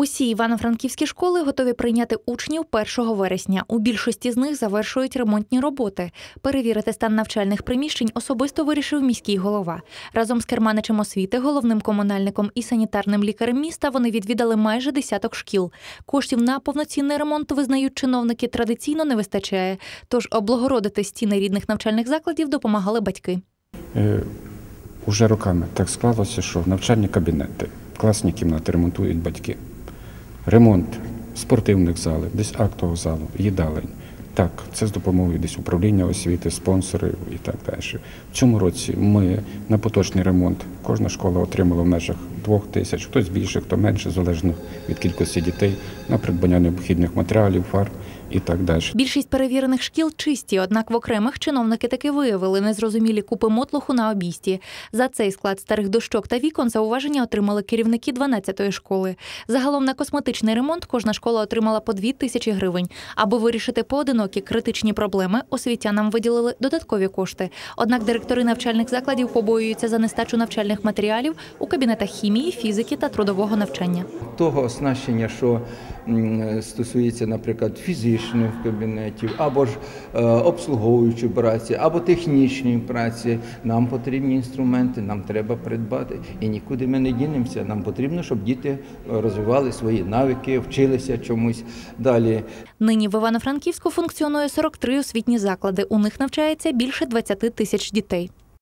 Усі івано-франківські школи готові прийняти учнів 1 вересня. У більшості з них завершують ремонтні роботи. Перевірити стан навчальних приміщень особисто вирішив міський голова. Разом з керманичем освіти, головним комунальником і санітарним лікарем міста вони відвідали майже десяток шкіл. Коштів на повноцінний ремонт визнають чиновники традиційно не вистачає. Тож облагородити стіни рідних навчальних закладів допомагали батьки. Е, Уже роками так склалося, що навчальні кабінети, класні кімнати ремонтують батьки. Ремонт спортивних залів, десь актового залу, їдалень. Так, це з допомогою десь управління освіти, спонсорів і так далі. В цьому році ми на поточний ремонт кожна школа отримала в межах двох тисяч, хтось більше, хто менше, залежно від кількості дітей, на придбання необхідних матеріалів, фарб і так далі. Більшість перевірених шкіл чисті, однак в окремих чиновники таки виявили незрозумілі купи мотлуху на обійсті. За цей склад старих дощок та вікон зауваження отримали керівники 12-ї школи. Загалом на косметичний ремонт кожна школа отримала по 2 тисячі гривень. Аби вирішити поодинокі критичні проблеми, освітянам виділили додаткові кошти. Однак директори навчальних закладів побоюються за нестачу навчальних матеріалів у кабінетах хімії, фізики та трудового навчання. того оснащення, що стосується, наприклад, фізичних кабінетів, або ж е, обслуговуючої праці, або технічної праці, нам потрібні інструменти, нам треба придбати. І нікуди ми не дінемося. Нам потрібно, щоб діти е, розвивали свої навики, вчилися чомусь далі. Нині в Івано-Франківську функціонує 43 освітні заклади. У них навчається більше 20 тисяч дітей.